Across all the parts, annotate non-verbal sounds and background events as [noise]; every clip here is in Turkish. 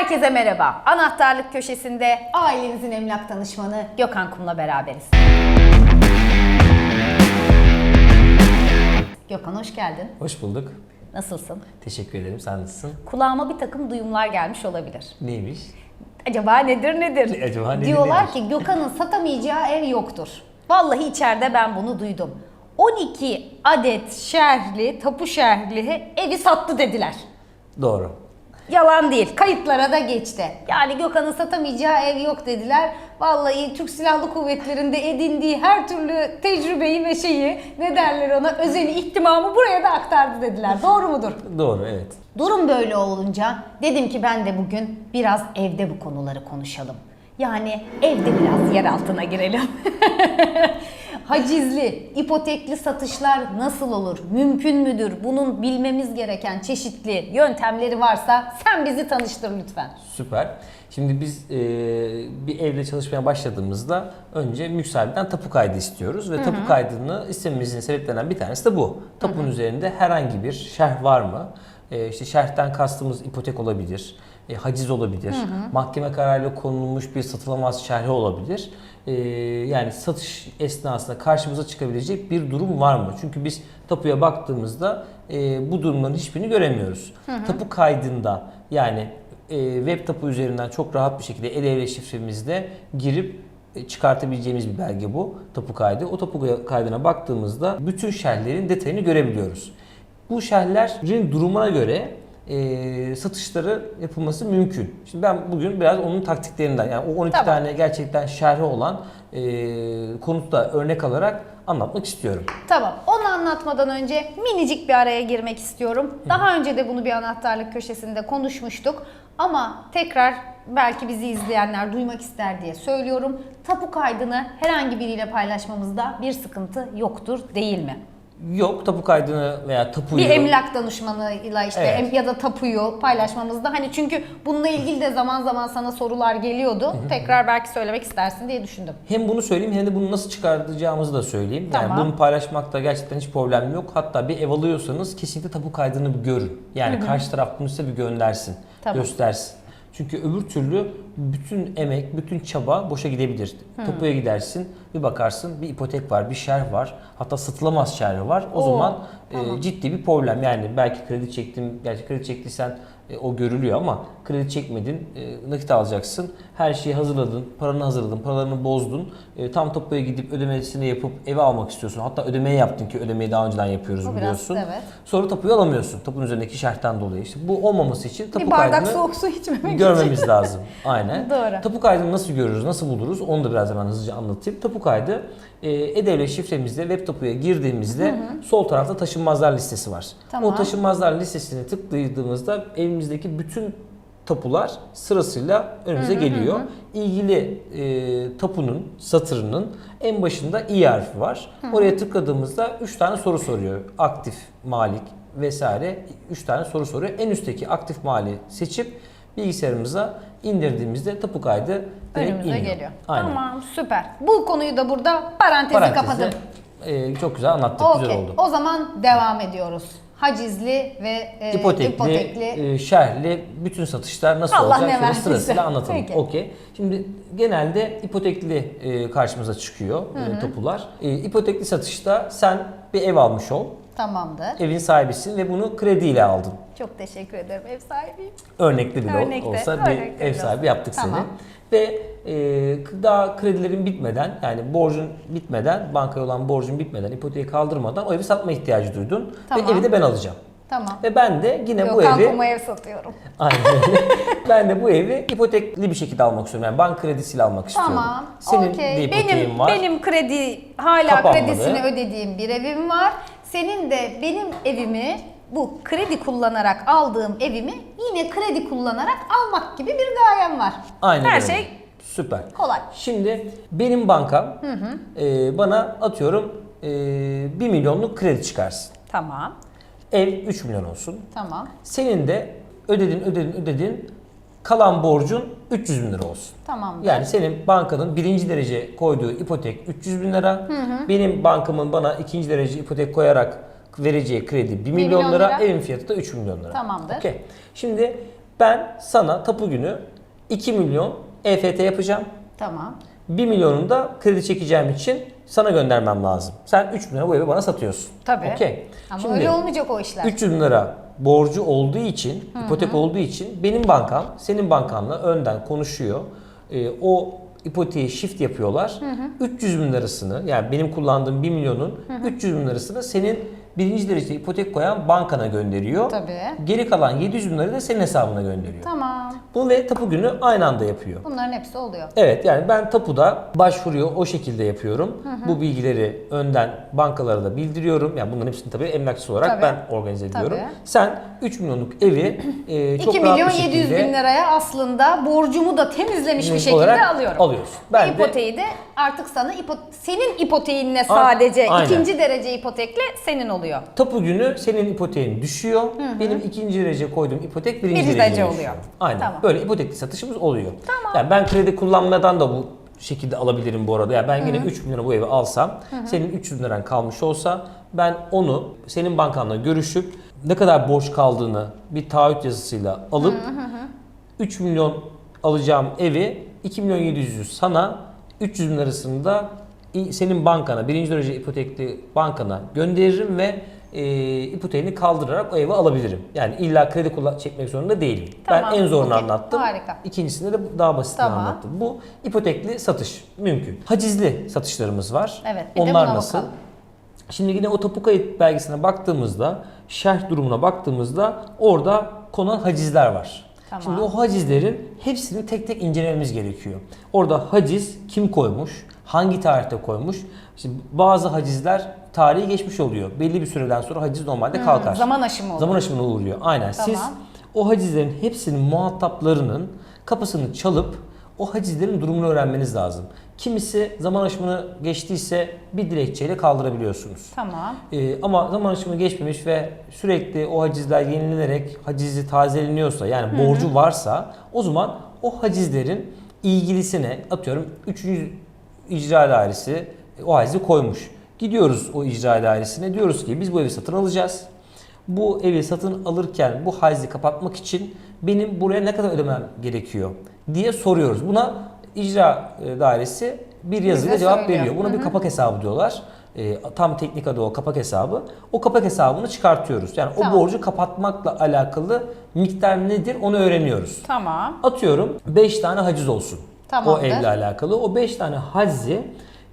Herkese merhaba. Anahtarlık köşesinde ailenizin emlak danışmanı Gökhan Kum'la beraberiz. Gökhan hoş geldin. Hoş bulduk. Nasılsın? Teşekkür ederim. Sen nasılsın? Kulağıma bir takım duyumlar gelmiş olabilir. Neymiş? Acaba nedir nedir? Acaba nedir, Diyorlar nedir? ki Gökhan'ın satamayacağı ev yoktur. Vallahi içeride ben bunu duydum. 12 adet şerhli, tapu şerhli evi sattı dediler. Doğru. Yalan değil. Kayıtlara da geçti. Yani Gökhan'ın satamayacağı ev yok dediler. Vallahi Türk Silahlı Kuvvetleri'nde edindiği her türlü tecrübeyi ve şeyi ne derler ona özeni ihtimamı buraya da aktardı dediler. Doğru mudur? [laughs] Doğru evet. Durum böyle olunca dedim ki ben de bugün biraz evde bu konuları konuşalım. Yani evde biraz yer altına girelim. [laughs] Hacizli, ipotekli satışlar nasıl olur? Mümkün müdür? Bunun bilmemiz gereken çeşitli yöntemleri varsa sen bizi tanıştır lütfen. Süper. Şimdi biz e, bir evde çalışmaya başladığımızda önce mülk sahibinden tapu kaydı istiyoruz ve tapu kaydını istememizin sebeplerinden bir tanesi de bu. Tapunun üzerinde herhangi bir şerh var mı? E, işte şerhten kastımız ipotek olabilir, e, haciz olabilir, mahkeme kararıyla konulmuş bir satılamaz şerhi olabilir. E, yani satış esnasında karşımıza çıkabilecek bir durum var mı? Çünkü biz tapuya baktığımızda e, bu durumların hiçbirini göremiyoruz. Tapu kaydında yani e, web tapu üzerinden çok rahat bir şekilde el ele şifremizle girip e, çıkartabileceğimiz bir belge bu tapu kaydı. O tapu kaydına baktığımızda bütün şerhlerin detayını görebiliyoruz. Bu şerhlerin durumuna göre e, satışları yapılması mümkün. Şimdi ben bugün biraz onun taktiklerinden yani o 12 Tamam. tane gerçekten şerhi olan e, konutta örnek alarak anlatmak istiyorum. Tamam. Onu anlatmadan önce minicik bir araya girmek istiyorum. Daha önce de bunu bir anahtarlık köşesinde konuşmuştuk. Ama tekrar belki bizi izleyenler duymak ister diye söylüyorum. Tapu kaydını herhangi biriyle paylaşmamızda bir sıkıntı yoktur değil mi? Yok tapu kaydını veya tapuyu Bir emlak danışmanıyla işte Evet. em- ya da tapuyu paylaşmamızda hani çünkü bununla ilgili de zaman zaman sana sorular geliyordu. Tekrar belki söylemek istersin diye düşündüm. Hem bunu söyleyeyim hem de bunu nasıl çıkartacağımızı da söyleyeyim. Tamam. Yani bunu paylaşmakta gerçekten hiç problem yok. Hatta bir ev alıyorsanız kesinlikle tapu kaydını bir görün. Yani karşı taraf bunu size bir göndersin, Tamam. göstersin. Çünkü öbür türlü bütün emek, bütün çaba boşa gidebilir. Tapuya gidersin, bir bakarsın bir ipotek var, bir şerh var. Hatta satılamaz şerhi var. O Oo, zaman e, tamam. ciddi bir problem. Yani belki kredi çektim, gerçi kredi çektiysen e, o görülüyor ama kredi çekmedin, e, nakit alacaksın. Her şeyi hazırladın, paranı hazırladın, paralarını bozdun. E, tam tapuya gidip ödemesini yapıp eve almak istiyorsun. Hatta ödemeyi yaptın ki ödemeyi daha önceden yapıyoruz biraz, biliyorsun. evet. Sonra tapuyu alamıyorsun. Tapunun üzerindeki şerhten dolayı. İşte bu olmaması için tapu bir bardak kaydını soğuk su içmemek için. görmemiz lazım. [laughs] Aynen. Doğru. Tapu kaydını nasıl görürüz, nasıl buluruz onu da biraz hemen hızlıca anlatayım. Tapu kaydı e, e-devlet şifremizde web tapuya girdiğimizde sol tarafta taşınmazlar listesi var. Tamam. O taşınmazlar listesini tıkladığımızda evimizdeki bütün tapular sırasıyla önümüze geliyor. İlgili e, tapunun satırının en başında i harfi var. Oraya tıkladığımızda 3 tane soru soruyor. Aktif, malik vesaire 3 tane soru soruyor. En üstteki aktif mali seçip bilgisayarımıza indirdiğimizde tapu kaydı direkt Önümüze iniyor. geliyor. Aynen. Tamam süper. Bu konuyu da burada parantezi Parantezi, kapadım. e, çok güzel anlattık, güzel Okey. oldu. O zaman devam ediyoruz. Hacizli ve e, İpotekli, ipotekli. e, şerhli bütün satışlar nasıl Allah olacak? Şöyle sırasıyla anlatalım. Okey. Şimdi genelde ipotekli e, karşımıza çıkıyor e, tapular. E, ipotekli satışta sen bir ev almış ol. Tamamdır. Evin sahibisin ve bunu krediyle aldın. Çok teşekkür ederim ev sahibiyim. Örnekli bile Örnekte, olsa bir ev sahibi yaptık Tamam. seni. Ve e, daha kredilerin bitmeden yani borcun bitmeden, bankaya olan borcun bitmeden, ipoteği kaldırmadan o evi satma ihtiyacı duydun. Tamam. Ve evi de ben alacağım. Tamam. Ve ben de yine bu Gökhan evi Kum'a ev satıyorum. [laughs] Aynen öyle. ben de bu evi ipotekli bir şekilde almak istiyorum. Yani banka kredisiyle almak istiyorum. Tamam. Senin de Okey. ipoteğin Benim var. benim kredi hala Kapanmadı. kredisini ödediğim bir evim var. Senin de benim evimi bu kredi kullanarak aldığım evimi yine kredi kullanarak almak gibi bir gayem var. Aynen Her öyle. şey Süper. kolay. Şimdi benim bankam e, bana atıyorum e, 1 milyonluk kredi çıkarsın. Tamam. Ev 3 milyon olsun. Tamam. Senin de ödedin ödedin ödedin kalan borcun 300 bin lira olsun. Tamamdır. Yani senin bankanın birinci derece koyduğu ipotek 300 bin lira. Benim bankamın bana ikinci derece ipotek koyarak vereceği kredi 1 milyon, milyon lira. lira. Evin fiyatı da 3 milyon lira. Tamamdır. Okey. Şimdi Ben sana tapu günü 2 milyon EFT yapacağım. Tamam. 1 milyonunu da kredi çekeceğim için sana göndermem lazım. Sen 3 bin lira bu evi bana satıyorsun. Tabii. Okey. Ama Şimdi öyle olmayacak o işler. 300 bin lira borcu olduğu için, ipotek olduğu için benim bankam senin bankanla önden konuşuyor. Ee, o ipoteği shift yapıyorlar. 300 bin lirasını yani benim kullandığım 1 milyonun 300 bin lirasını senin birinci derece ipotek koyan bankana gönderiyor. Tabii. Geri kalan 700 bin lirayı da senin hesabına gönderiyor. Tamam. Bu ve tapu günü aynı anda yapıyor. Bunların hepsi oluyor. Evet yani ben tapuda başvuruyor o şekilde yapıyorum. Bu bilgileri önden bankalara da bildiriyorum. Yani bunların hepsini tabii emlakçı olarak Tabii. ben organize ediyorum. Tabii. Sen 3 milyonluk evi e, [clears throat] çok 2 rahat milyon bir 700 şekilde bin liraya aslında borcumu da temizlemiş bir şekilde alıyorum. alıyorsun. Ben de- ipoteği de artık sana ipo- senin ipoteğinle sadece aynen. ikinci derece ipotekle senin oluyor. Tapu günü senin ipoteğin düşüyor. Benim ikinci derece koyduğum ipotek birinci, Birinci derece düşüyor. oluyor. Aynen. Tamam. Böyle ipotekli satışımız oluyor. Yani ben kredi kullanmadan da bu şekilde alabilirim bu arada. Yani ben yine 3 bin lira bu evi alsam, senin 300 bin liran kalmış olsa ben onu senin bankanla görüşüp ne kadar borç kaldığını bir taahhüt yazısıyla alıp 3 milyon alacağım evi 2 milyon 700'ü sana 300 bin lirasını da senin bankana, birinci derece ipotekli bankana gönderirim ve e, ipoteğini kaldırarak o evi alabilirim. Yani illa kredi kullan çekmek zorunda değilim. Tamam, Ben en zorunu okey. anlattım. Harika. İkincisinde de daha basitini Tamam. anlattım. Bu ipotekli satış mümkün. Hacizli satışlarımız var. Evet, Onlar nasıl? bakalım. Şimdi yine o tapu kayıt belgesine baktığımızda, şerh durumuna baktığımızda orada konan hacizler var. Tamam. Şimdi o hacizlerin hepsini tek tek incelememiz gerekiyor. Orada haciz kim koymuş, hangi tarihte koymuş. Şimdi bazı hacizler tarihi geçmiş oluyor. Belli bir süreden sonra haciz normalde kalkar. Zaman aşımı oluyor. Zaman aşımına uğruyor. Aynen. Siz Tamam. o hacizlerin hepsinin muhataplarının kapısını çalıp o hacizlerin durumunu öğrenmeniz lazım. Kimisi zaman aşımını geçtiyse bir dilekçeyle kaldırabiliyorsunuz. Tamam. Ee, ama zaman aşımı geçmemiş ve sürekli o hacizler yenilenerek hacizi tazeleniyorsa yani borcu varsa o zaman o hacizlerin ilgilisine atıyorum 3. icra dairesi o hacizi koymuş. Gidiyoruz o icra dairesine diyoruz ki biz bu evi satın alacağız. Bu evi satın alırken bu haizi kapatmak için benim buraya ne kadar ödemem gerekiyor diye soruyoruz. Buna icra e, dairesi bir yazıyla Bize cevap söylüyor. veriyor. Buna bir kapak hesabı diyorlar. E, tam teknik adı o kapak hesabı. O kapak hesabını çıkartıyoruz. Yani Tamam. o borcu kapatmakla alakalı miktar nedir onu öğreniyoruz. Tamam. Atıyorum 5 tane haciz olsun. Tamamdır. O evle alakalı. O 5 tane hacizi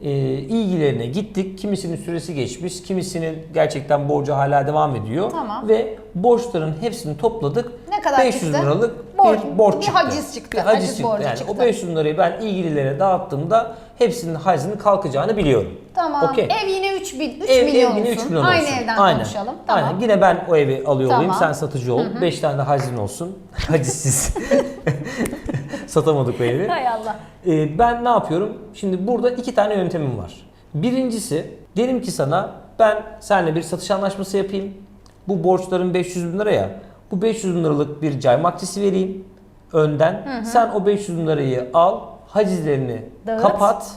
e, ilgilerine gittik. Kimisinin süresi geçmiş, kimisinin gerçekten borcu hala devam ediyor. Tamam. Ve borçların hepsini topladık. Ne kadar 500 çıktı? liralık Borç- bir borç bir çıktı. haciz çıktı. Bir haciz Haciz çıktı. Yani çıktı. o 500 lirayı ben ilgililere dağıttığımda hepsinin hacizinin kalkacağını biliyorum. Tamam. Okey. Ev yine 3, bin, 3 Ev, milyon ev yine olsun. 3 milyon Aynı olsun. evden Aynen. konuşalım. Tamam. Aynen. Yine ben o evi alıyor olayım. Tamam. Sen satıcı ol. 5 tane de hazin olsun. [laughs] Hacizsiz. [laughs] Satamadık o evi. [laughs] Hay Allah. Ee, ben ne yapıyorum? Şimdi burada iki tane yöntemim var. Birincisi derim ki sana ben seninle bir satış anlaşması yapayım. Bu borçların 500 bin liraya bu 500 bin liralık bir cayma akçesi vereyim önden. Sen o 500 bin lirayı al hacizlerini Dağıt. kapat.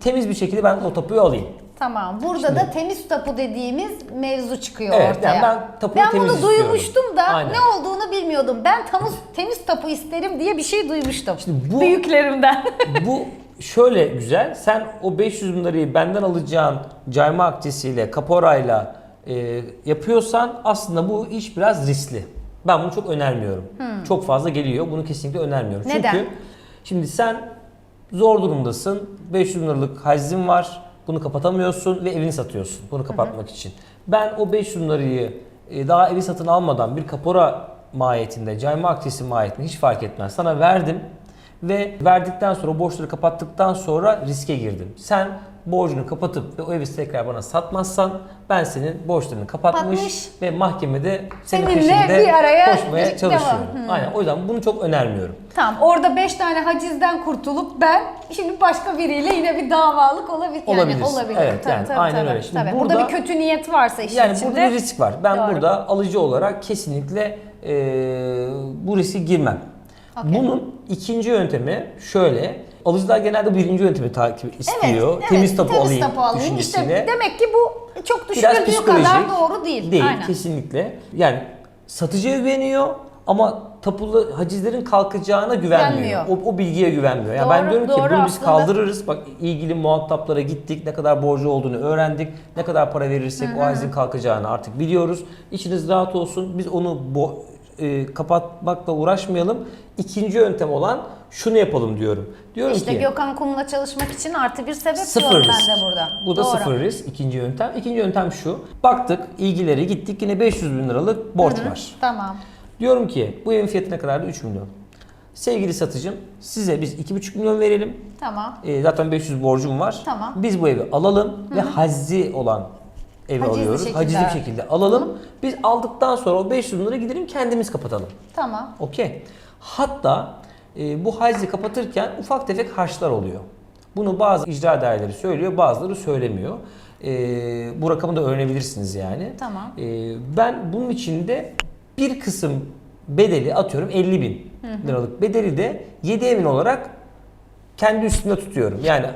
Temiz bir şekilde ben o tapuyu alayım. Tamam. Burada da temiz tapu dediğimiz mevzu çıkıyor Evet, ortaya. yani ben tapuyu Ben temiz bunu istiyorum. duymuştum da Aynen. ne olduğunu bilmiyordum. Ben temiz, temiz tapu isterim diye bir şey duymuştum. Şimdi bu- Büyüklerimden. [laughs] Bu şöyle güzel. Sen o 500 bin lirayı benden alacağın cayma akçesiyle, kaporayla e, yapıyorsan aslında bu iş biraz riskli. Ben bunu çok önermiyorum. Çok fazla geliyor. Bunu kesinlikle önermiyorum. Neden? Çünkü şimdi sen zor durumdasın. 500 bin liralık hacizin var. Bunu kapatamıyorsun ve evini satıyorsun. Bunu kapatmak için. Ben o 500 bin lirayı e, daha evi satın almadan bir kapora mahiyetinde, cayma akçesi mahiyetinde hiç fark etmez. Sana verdim ve verdikten sonra borçları kapattıktan sonra riske girdim. Sen borcunu kapatıp ve o evi tekrar bana satmazsan ben senin borçlarını kapatmış Kapatmış. ve mahkemede senin Seninle peşinde bir araya koşmaya devam. çalışıyorum. Hmm. Aynen o yüzden bunu çok önermiyorum. tamam. Orada 5 tane hacizden kurtulup ben şimdi başka biriyle yine bir davalık olabilir. Yani Olabilirsin. olabilir. Evet, yani aynen öyle. Şimdi tabii. burada, burada- bir kötü niyet varsa işin Yani içinde. burada bir risk var. Ben Doğru. burada alıcı olarak kesinlikle e, bu riske girmem. Okey. Bunun ikinci yöntemi şöyle. Alıcılar genelde birinci yöntemi takip istiyor. evet, temiz tapu temiz alayım tapu alayım. İşte demek ki bu çok düşünüldüğü kadar doğru değil. Değil Aynen. kesinlikle. Yani satıcıya güveniyor ama tapulu hacizlerin kalkacağına güvenmiyor. O, o bilgiye güvenmiyor. Yani ben Doğru, diyorum ki bunu biz aslında. kaldırırız. Bak ilgili muhataplara gittik. Ne kadar borcu olduğunu öğrendik. Ne kadar para verirsek o hacizin kalkacağını artık biliyoruz. İçiniz rahat olsun. Biz onu bo- e, kapatmakla uğraşmayalım. İkinci yöntem olan şunu yapalım diyorum. Diyorum İşte ki Gökhan Kum'la çalışmak için artı bir sebep Sıfır diyorum risk. ben de burada. Bu da Doğru. sıfır risk. ikinci yöntem. İkinci yöntem şu. Baktık, ilgileri gittik. Yine 500 bin liralık borç var. Tamam. Diyorum ki bu evin fiyatı ne kadardı? 3 milyon. Sevgili satıcım size biz 2,5 milyon verelim. Tamam. Ee, zaten 500 borcum var. Tamam. Biz bu evi alalım ve hazzi olan evi Hacizli alıyoruz. şekilde. Hacizli bir şekilde alalım. Biz aldıktan sonra o 500 bin lira gidelim kendimiz kapatalım. Tamam. Okey. Hatta e, bu haczi kapatırken ufak tefek harçlar oluyor. Bunu bazı icra daireleri söylüyor, bazıları söylemiyor. E, bu rakamı da öğrenebilirsiniz yani. Tamam. E, ben bunun içinde bir kısım bedeli atıyorum 50 bin liralık bedeli de 7 emin olarak kendi üstünde tutuyorum. Yani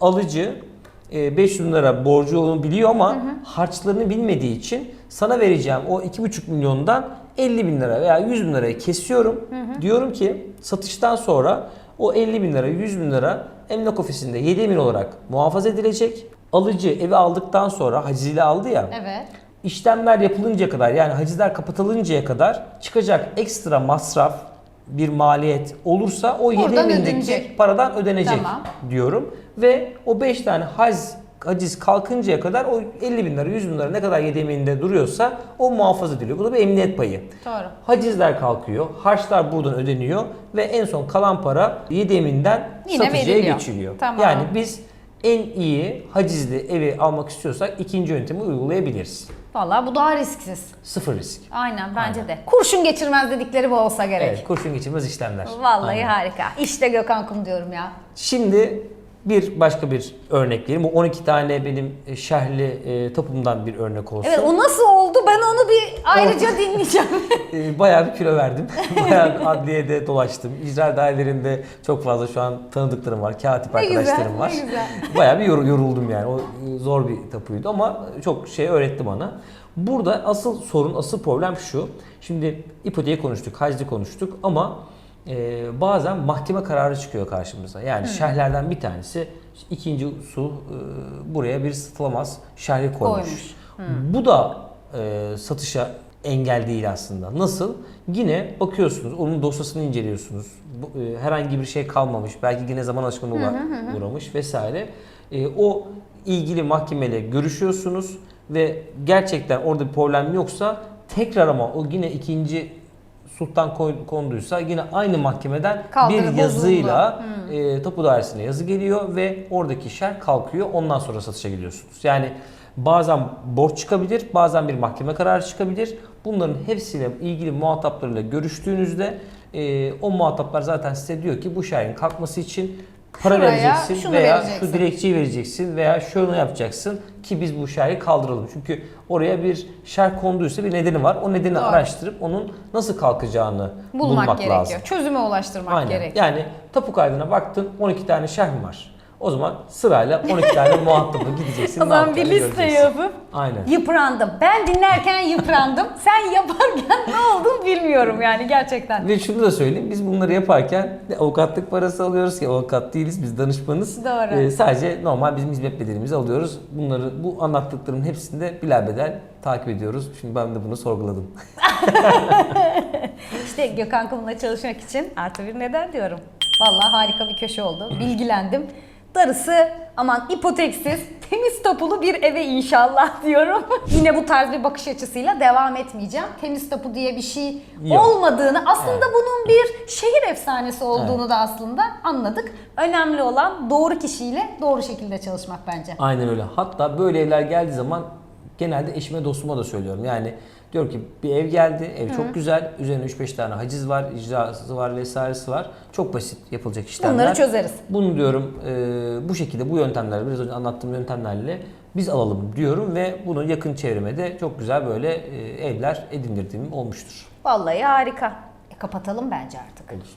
alıcı 500 bin lira borcu olduğunu biliyor ama harçlarını bilmediği için sana vereceğim o 2,5 milyondan 50 bin lira veya 100 bin lirayı kesiyorum. Diyorum ki satıştan sonra o 50 bin lira 100 bin lira emlak ofisinde 7 bin olarak muhafaza edilecek. Alıcı evi aldıktan sonra haciziyle aldı ya. Evet. İşlemler yapılıncaya kadar yani hacizler kapatılıncaya kadar çıkacak ekstra masraf bir maliyet olursa o Oradan 7 bindeki ödenecek. paradan ödenecek Tamam. diyorum. Ve o 5 tane haciz, haciz kalkıncaya kadar o 50 bin lira 100 bin lira ne kadar yedeminde duruyorsa o muhafaza ediliyor. Bu da bir emniyet payı. Doğru. Hacizler kalkıyor, harçlar buradan ödeniyor ve en son kalan para yedeminden Yine satıcıya veriliyor. geçiliyor. Tamam. Yani biz en iyi hacizli evi almak istiyorsak ikinci yöntemi uygulayabiliriz. Vallahi bu daha risksiz. Sıfır risk. Aynen bence de. Kurşun geçirmez dedikleri bu olsa gerek. Evet, kurşun geçirmez işlemler. Vallahi Aynen. harika. İşte Gökhan Kum diyorum ya. Şimdi bir başka bir örnek vereyim. Bu 12 tane benim e, şerhli e, tapumdan bir örnek olsun. Evet o nasıl oldu ben onu bir ayrıca dinleyeceğim. [laughs] E, bayağı bir kilo verdim. [laughs] bayağı adliyede dolaştım. İcra dairelerinde çok fazla şu an tanıdıklarım var. Katip Ne güzel, arkadaşlarım var. ne güzel. [laughs] bayağı bir yor- yoruldum yani. O e, zor bir tapuydu ama çok şey öğretti bana. Burada asıl sorun, asıl problem şu. Şimdi ipoteği konuştuk, hacdi konuştuk ama e, bazen mahkeme kararı çıkıyor karşımıza. Yani şerhlerden bir tanesi ikinci su e, buraya bir satılamaz şerhi koymuş. Koymuş. Bu da e, satışa engel değil aslında. Nasıl? Yine bakıyorsunuz, onun dosyasını inceliyorsunuz. Bu, e, herhangi bir şey kalmamış. Belki yine zaman uğra- uğramış vesaire. E, o ilgili mahkemeyle görüşüyorsunuz ve gerçekten orada bir problem yoksa tekrar ama o yine ikinci sultan konduysa yine aynı mahkemeden Kaldırı, bir yazıyla bozuldu. e, tapu dairesine yazı geliyor ve oradaki şer kalkıyor. Ondan sonra satışa gidiyorsunuz. Yani bazen borç çıkabilir, bazen bir mahkeme kararı çıkabilir. Bunların hepsiyle ilgili muhataplarıyla görüştüğünüzde e, o muhataplar zaten size diyor ki bu şerin kalkması için para Şuraya vereceksin şunu veya vereceksin. şu dilekçeyi vereceksin veya şunu yapacaksın ki biz bu şerhi kaldıralım. Çünkü oraya bir şer konduysa bir nedeni var. O nedeni Doğru. araştırıp onun nasıl kalkacağını Bulmak, bulmak gerekiyor. lazım. Çözüme ulaştırmak Aynen. gerekiyor. Yani tapu kaydına baktın 12 tane şerh var. O zaman sırayla 12 [laughs] tane muhatabı gideceksin. O zaman bir liste yapıp Aynen. yıprandım. Ben dinlerken yıprandım. [laughs] Sen yaparken ne oldu bilmiyorum yani gerçekten. Ve şunu da söyleyeyim biz bunları yaparken avukatlık parası alıyoruz ki avukat değiliz biz danışmanız. Doğru. Ee, sadece normal bizim hizmet bedelimizi alıyoruz. Bunları bu anlattıklarımın hepsini de bilabedel takip ediyoruz. Şimdi ben de bunu sorguladım. [laughs] İşte Gökhan Kum'la çalışmak için artı bir neden diyorum. Vallahi harika bir köşe oldu. Bilgilendim. Darısı aman ipoteksiz, temiz tapulu bir eve inşallah [laughs] diyorum. Yine bu tarz bir bakış açısıyla devam etmeyeceğim. Temiz tapu diye bir şey Yok. olmadığını, aslında Evet. bunun bir şehir efsanesi olduğunu da aslında anladık. Önemli olan doğru kişiyle doğru şekilde çalışmak bence. Aynen öyle. Hatta böyle evler geldiği zaman genelde eşime dostuma da söylüyorum. Yani diyor ki bir ev geldi, ev çok güzel. Üzerine 3-5 tane haciz var, icrası var vesairesi var. Çok basit yapılacak işlemler. Bunları çözeriz. Bunu diyorum e, bu şekilde bu yöntemlerle biraz önce anlattığım yöntemlerle biz alalım diyorum ve bunu yakın çevreme de çok güzel böyle e, evler edindirdiğim olmuştur. Vallahi harika. E, kapatalım bence artık. Olur.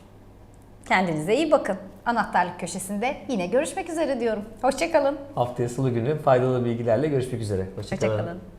Kendinize iyi bakın. Anahtarlık köşesinde yine görüşmek üzere diyorum. Hoşçakalın. Haftaya salı günü faydalı bilgilerle görüşmek üzere. Hoşçakalın. Hoşçakalın.